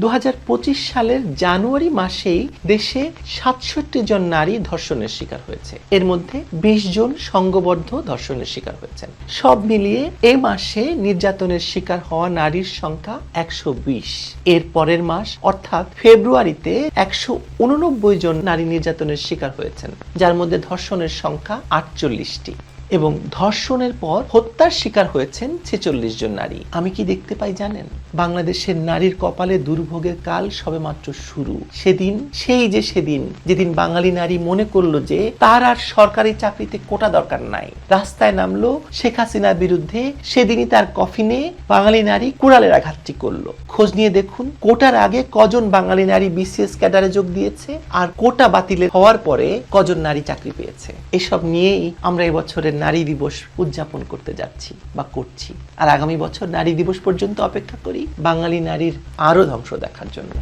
দু হাজার পঁচিশ সালের জানুয়ারি মাসেই দেশে সাতষট্টি জন নারী ধর্ষণের শিকার হয়েছে। এর মধ্যে বিশ জন সংঘবদ্ধ ধর্ষণের শিকার হয়েছেন। সব মিলিয়ে এ মাসে নির্যাতনের শিকার হওয়া নারীর সংখ্যা একশো বিশ। এর পরের মাস, অর্থাৎ ফেব্রুয়ারিতে, একশো উননব্বই জন নারী নির্যাতনের শিকার হয়েছেন, যার মধ্যে ধর্ষণের সংখ্যা আটচল্লিশটি। এবং ধর্ষণের পর হত্যার শিকার হয়েছেন ছেচল্লিশ জন নারী। আমি কি দেখতে পাই জানেন? বাংলাদেশের নারীর কপালে দুর্ভোগের কাল সবেমাত্র শুরু। সেদিন, সেই যে সেদিন, যেদিন বাঙালি নারী মনে করল যে তার আর সরকারি চাকরিতে কোটা দরকার নাই। রাস্তায় নামলো শেখ হাসিনার বিরুদ্ধে, সেদিনই তার কফিনে বাঙালি নারী কুড়ালের আঘাতটি করল। খোঁজ নিয়ে দেখুন, কোটার আগে কজন বাঙালি নারী বিসিএস ক্যাডারে যোগ দিয়েছে আর কোটা বাতিলের হওয়ার পরে কজন নারী চাকরি পেয়েছে। এসব নিয়েই আমরা এবছরের নারী দিবস উদযাপন করতে যাচ্ছি বা করছি। আর আগামী বছর নারী দিবস পর্যন্ত অপেক্ষা করি বাঙালি নারীর আরও ধ্বংস দেখার জন্য।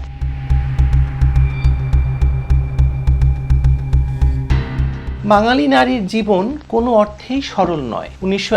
বাঙালি নারীর জীবন কোনো অর্থেই সরল নয়। উনিশশো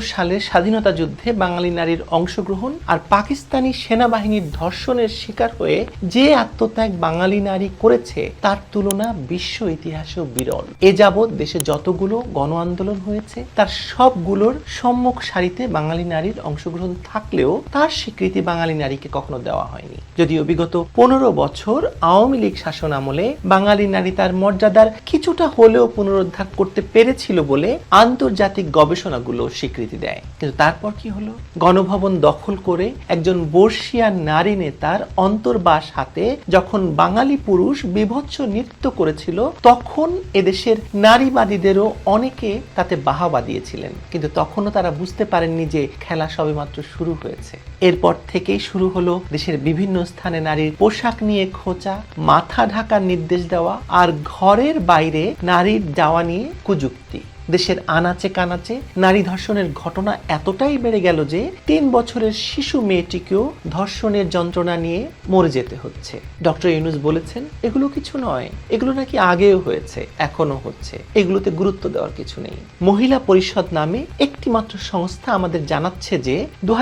সালের স্বাধীনতা যুদ্ধে বাঙালি নারীর অংশগ্রহণ আর পাকিস্তানি সেনাবাহিনীর ধর্ষণের শিকার হয়ে যে আত্মত্যাগ বাঙালি নারী করেছে, তার তুলনা বিশ্ব ইতিহাসেও বিরল। এ যাবৎ দেশে যতগুলো গণ আন্দোলন হয়েছে, তার সবগুলোর সম্মুখ সারিতে বাঙালি নারীর অংশগ্রহণ থাকলেও তার স্বীকৃতি বাঙালি নারীকে কখনো দেওয়া হয়নি। যদিও বিগত পনেরো বছর আওয়ামী লীগ শাসন আমলে বাঙালি নারী তার মর্যাদার কিছুটা হলেও পুনরুদ্ধার করতে পেরেছিল বলে আন্তর্জাতিক গবেষণাগুলো স্বীকৃতি দেয়। কিন্তু তারপর কি হলো? গণভবন দখল করে একজন বর্ষিয়া নারী নেতার অন্তর্বাস হাতে যখন বাঙালি পুরুষ বিভৎস নৃত্য করেছিল, তখন এদেশের নারীবাদীদেরও অনেকে তাতে বাহাবা দিয়েছিলেন। কিন্তু তখনও তারা বুঝতে পারেননি যে খেলা সবেমাত্র শুরু হয়েছে। এরপর থেকেই শুরু হলো দেশের বিভিন্ন স্থানে নারীর পোশাক নিয়ে খোঁচা, মাথা ঢাকার নির্দেশ দেওয়া আর ঘরের বাইরে নারীর যাওয়া নিয়ে কুযুক্তি। দেশের আনাচে কানাচে নারী ধর্ষণের ঘটনা এতটাই বেড়ে গেল যে তিন বছরের শিশু মেয়েটিকেও ধর্ষণের যন্ত্রণা নিয়ে মরে যেতে হচ্ছে। ডক্টর ইউনুস বলেছেন, এগুলো কিছু নয়। এগুলো নাকি আগেও হয়েছে এখনও হচ্ছে। এগুলোতে গুরুত্ব দেওয়ার কিছু নেই। মহিলা পরিষদ নামে একটি মাত্র সংস্থা আমাদের জানাচ্ছে যে দু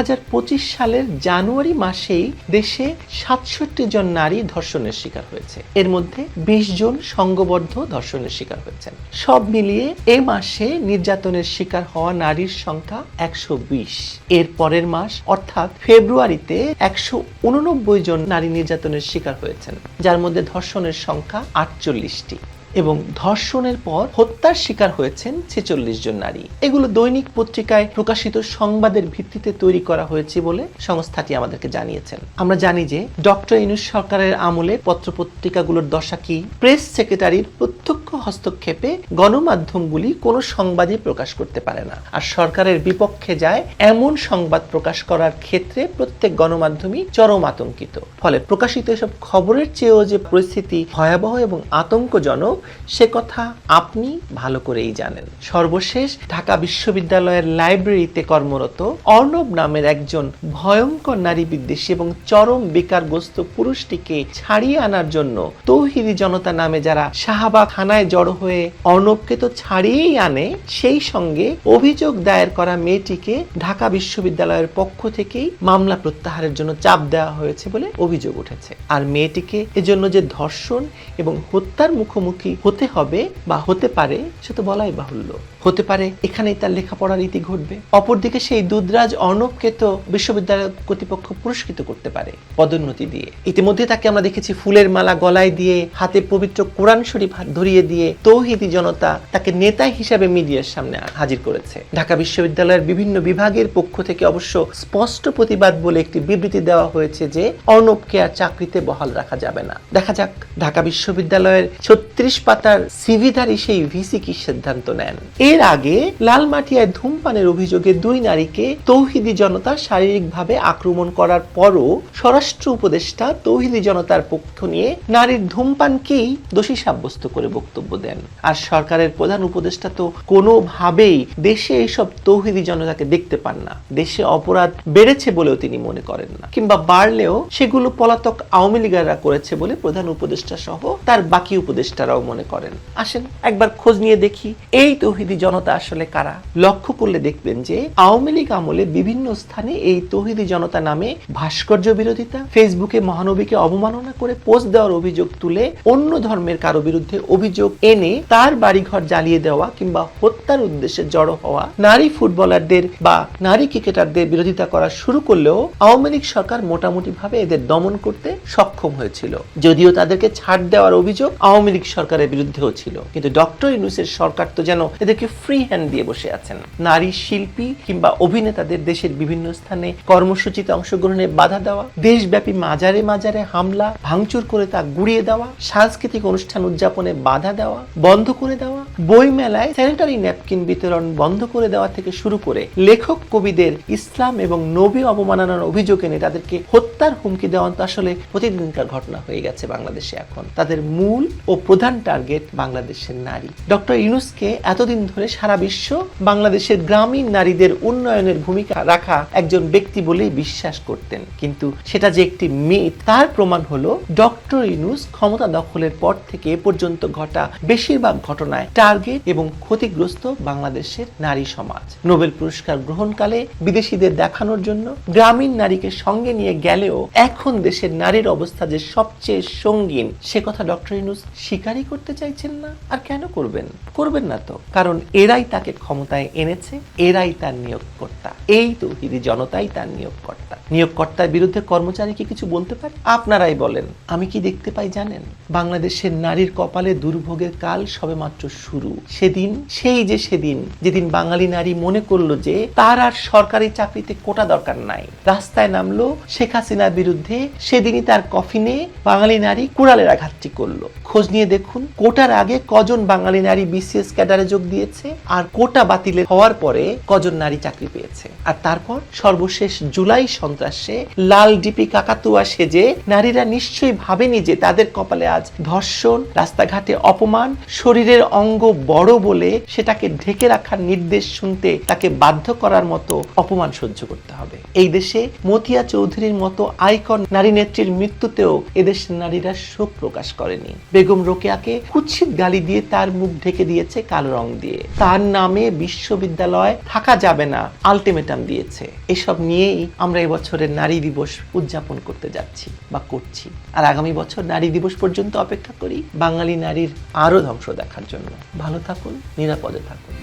সালের জানুয়ারি মাসেই দেশে সাতষট্টি জন নারী ধর্ষণের শিকার হয়েছে। এর মধ্যে বিশ জন সংঘবদ্ধ ধর্ষণের শিকার হয়েছেন। সব মিলিয়ে এ মাসে নির্যাতনের শিকার হওয়া নারীর সংখ্যা একশো বিশ। এর পরের মাস, অর্থাৎ ফেব্রুয়ারিতে, একশো উননব্বই জন নারী নির্যাতনের শিকার হয়েছেন, যার মধ্যে ধর্ষণের সংখ্যা আটচল্লিশটি। এবং ধর্ষণের পর হত্যার শিকার হয়েছেন ছেচল্লিশ জন নারী। এগুলো দৈনিক পত্রিকায় প্রকাশিত সংবাদের ভিত্তিতে তৈরি করা হয়েছে বলে সংস্থাটি আমাদেরকে জানিয়েছেন। আমরা জানি যে ডক্টর ইনুস সরকারের আমলে পত্রপত্রিকাগুলোর দশা কি? প্রেস সেক্রেটারির প্রত্যক্ষ হস্তক্ষেপে গণমাধ্যমগুলি কোনো সংবাদই প্রকাশ করতে পারে না। আর সরকারের বিপক্ষে যায় এমন সংবাদ প্রকাশ করার ক্ষেত্রে প্রত্যেক গণমাধ্যমই চরম আতঙ্কিত। ফলে প্রকাশিত এসব খবরের চেয়েও যে পরিস্থিতি ভয়াবহ এবং আতঙ্কজনক সে কথা আপনি ভালো করেই জানেন। সর্বশেষ ঢাকা বিশ্ববিদ্যালয়ের লাইব্রেরিতে কর্মরত অর্ণব নামের একজন ভয়ঙ্কর নারী বিদ্বেষী এবং চরম বেকারগ্রস্ত পুরুষটিকে ছাড়িয়ে আনার জন্য তৌহিদি জনতা নামে যারা শাহবাগ থানায় জড়ো হয়ে অর্ণবকে তো ছাড়িয়েই আনে, সেই সঙ্গে অভিযোগ দায়ের করা মেয়েটিকে ঢাকা বিশ্ববিদ্যালয়ের পক্ষ থেকেই মামলা প্রত্যাহারের জন্য চাপ দেওয়া হয়েছে বলে অভিযোগ উঠেছে। আর মেয়েটিকে এজন্য যে ধর্ষণ এবং হত্যার মুখোমুখি হতে হবে বা হতে পারে সে তো বলাই বাহুল্য। হতে পারে এখানেই তার লেখাপড়ার ইতি ঘটবে। অপরদিকে সেই দুধরাজ অর্ণবকে তো বিশ্ববিদ্যালয় কর্তৃপক্ষ পুরস্কৃত করতে পারে পদোন্নতি দিয়ে। ইতিমধ্যে তাকে আমরা দেখেছি ফুলের মালা গলায় দিয়ে, হাতে পবিত্র কোরআন শরীফ ধরিয়ে দিয়ে তৌহিদি জনতা তাকে নেতা হিসাবে মিডিয়ার সামনে হাজির করেছে। ঢাকা বিশ্ববিদ্যালয়ের বিভিন্ন বিভাগের পক্ষ থেকে অবশ্য স্পষ্ট প্রতিবাদ বলে একটি বিবৃতি দেওয়া হয়েছে যে অর্ণবকে আর চাকরিতে বহাল রাখা যাবে না। দেখা যাক, ঢাকা বিশ্ববিদ্যালয়ের ছত্রিশ পাতার সিভিধারী সেই ভিসি কি সিদ্ধান্ত নেন? এর আগে লালমাটিয়ায় ধূমপানের অভিযোগে দুই নারীকে তৌহিদি জনতা শারীরিকভাবে আক্রমণ করার পরও স্বরাষ্ট্র উপদেষ্টা তৌহিদি জনতার পক্ষ নিয়ে নারীর ধূমপানকেই দোষী সাব্যস্ত করে বক্তব্য দেন। আর সরকারের প্রধান উপদেষ্টা তো কোনোভাবেই দেশে এইসব তৌহিদি জনতাকে দেখতে পান না। দেশে অপরাধ বেড়েছে বলেও তিনি মনে করেন না। কিংবা বাড়লেও সেগুলো পলাতক আওয়ামী লীগাররা করেছে বলে প্রধান উপদেষ্টা সহ তার বাকি উপদেষ্টারাও মনে করেন। আসেন, একবার খোঁজ নিয়ে দেখি, এই তৌহিদি জনতা আসলে কারা? লক্ষ্য করলে দেখবেন যে, আওয়ামী লীগ আমলে বিভিন্ন স্থানে এই তৌহিদি জনতা নামে ভাস্কর্য বিরোধিতা, ফেসবুকে মহানবীকে অবমাননা করে পোস্ট দেওয়ার অভিযোগ তুলে অন্য ধর্মের কারও বিরুদ্ধে অভিযোগ এনে তার বাড়িঘর জ্বালিয়ে দেওয়া কিংবা হত্যার উদ্দেশ্যে জড়ো হওয়া নারী ফুটবলারদের বা নারী ক্রিকেটারদের বিরোধিতা করা শুরু করলেও আওয়ামী লীগ সরকার মোটামুটি ভাবে এদের দমন করতে সক্ষম হয়েছিল। যদিও তাদেরকে ছাড় দেওয়ার অভিযোগ আওয়ামী লীগ সরকারের বিরুদ্ধেও ছিল। কিন্তু ডক্টর ইউনুসের সরকার তো যেন এদেরকে ফ্রি হ্যান্ড দিয়ে বসে আছেন। নারী শিল্পী কিংবা অভিনেতাদের দেশের বিভিন্ন স্থানে কর্মসূচিতে অংশগ্রহণে বাধা দেওয়া, দেশব্যাপী মাজারে মাজারে হামলা, ভাঙচুর করে তা গুড়িয়ে দেওয়া, সাংস্কৃতিক অনুষ্ঠান উদযাপনে বাধা দেওয়া, বন্ধ করে দেওয়া বই মেলায় স্যানিটারি ন্যাপকিন বিতরণ বন্ধ করে দেওয়া থেকে শুরু করে লেখক কবিদের ইসলাম এবং নবী অবমাননার অভিযোগ এনে তাদেরকে হত্যার হুমকি দেওয়া তো আসলে প্রতিদিনকার ঘটনা হয়ে গেছে বাংলাদেশে এখন। তাদের মূল ও প্রধান টার্গেট বাংলাদেশের নারী। ডক্টর ইউনুসকে এতদিন ধরে সারা বিশ্ব বাংলাদেশের গ্রামীণ নারীদের উন্নয়নের ভূমিকা রাখা একজন ব্যক্তি বলেই বিশ্বাস করতেন। কিন্তু সেটা যে একটি মিথ, তার প্রমাণ হলো ডক্টর ইউনুস ক্ষমতা দখলের পর থেকে পর্যন্ত ঘটা বেশিরভাগ ঘটনায় টার্গেট এবং ক্ষতিগ্রস্ত বাংলাদেশের নারী সমাজ। নোবেল পুরস্কার গ্রহণকালে বিদেশিদের দেখানোর জন্য গ্রামীণ নারীকে সঙ্গে নিয়ে গেলেও এখন দেশের নারীর অবস্থা যে সবচেয়ে সঙ্গীন, সে কথা ডক্টর ইউনুস স্বীকারই করতে চাইছেন না? আর কেন করবেন? করবেন না তো। কারণ এরাই তাকে ক্ষমতায় এনেছে, এরাই তার নিয়োগকর্তা। এই তো হিদি জনতাই তার নিয়োগকর্তা। নিয়োগকর্তার বিরুদ্ধে কর্মচারী কি কিছু বলতে পারে? আপনারাই বলেন। আমি কি দেখতে পাই জানেন? বাংলাদেশের নারীর কপালে দুর্ভোগের কাল সবেমাত্র শুরু। সেদিন, সেই যে সেদিন, যেদিন বাঙালি নারী মনে করল যে তার আর সরকারি চাকরিতে কোটা দরকার নাই। রাস্তায় নামলো শেখ হাসিনার বিরুদ্ধে, সেদিনই তার কফিনে বাঙালি নারী কুড়ালের আঘাতটি করল। খোঁজ নিয়ে দেখুন, কোটার আগে কজন বাঙালি নারী বিসিএস ক্যাডারে যোগ দিয়েছে আর কোটা বাতিলে হওয়ার পরে কজন নারী চাকরি পেয়েছে। আর তারপর সর্বশেষ জুলাই সন্ত্রাসে লাল ডিপি কাকাতুয়া সেজে নারীরা নিশ্চয়ই ভাবেনি যে তাদের কপালে আজ ধর্ষণ, রাস্তাঘাটে অপমান, শরীরের অঙ্গ বড় বলে সেটাকে ঢেকে রাখার নির্দেশ শুনতে তাকে বাধ্য করার মতো অপমান সহ্য করতে হবে। এই দেশে মতিয়া চৌধুরীর মতো আইকন নারী নেত্রীর মৃত্যুতেও এদেশের নারীরা শোক প্রকাশ করেনি। বেগম রোকেয়াকে কুৎসিত গালি দিয়ে তার মুখ ঢেকে দিয়েছে কালো রং দিয়ে। তার নামে বিশ্ববিদ্যালয় থাকা যাবে না, আলটিমেটাম দিয়েছে। এসব নিয়েই আমরা এবছরের নারী দিবস উদযাপন করতে যাচ্ছি বা করছি। আর আগামী বছর নারী দিবস পর্যন্ত অপেক্ষা করি বাঙালি নারীর আরও ধ্বংস দেখার জন্য। ভালো থাকুন, নিরাপদে থাকুন।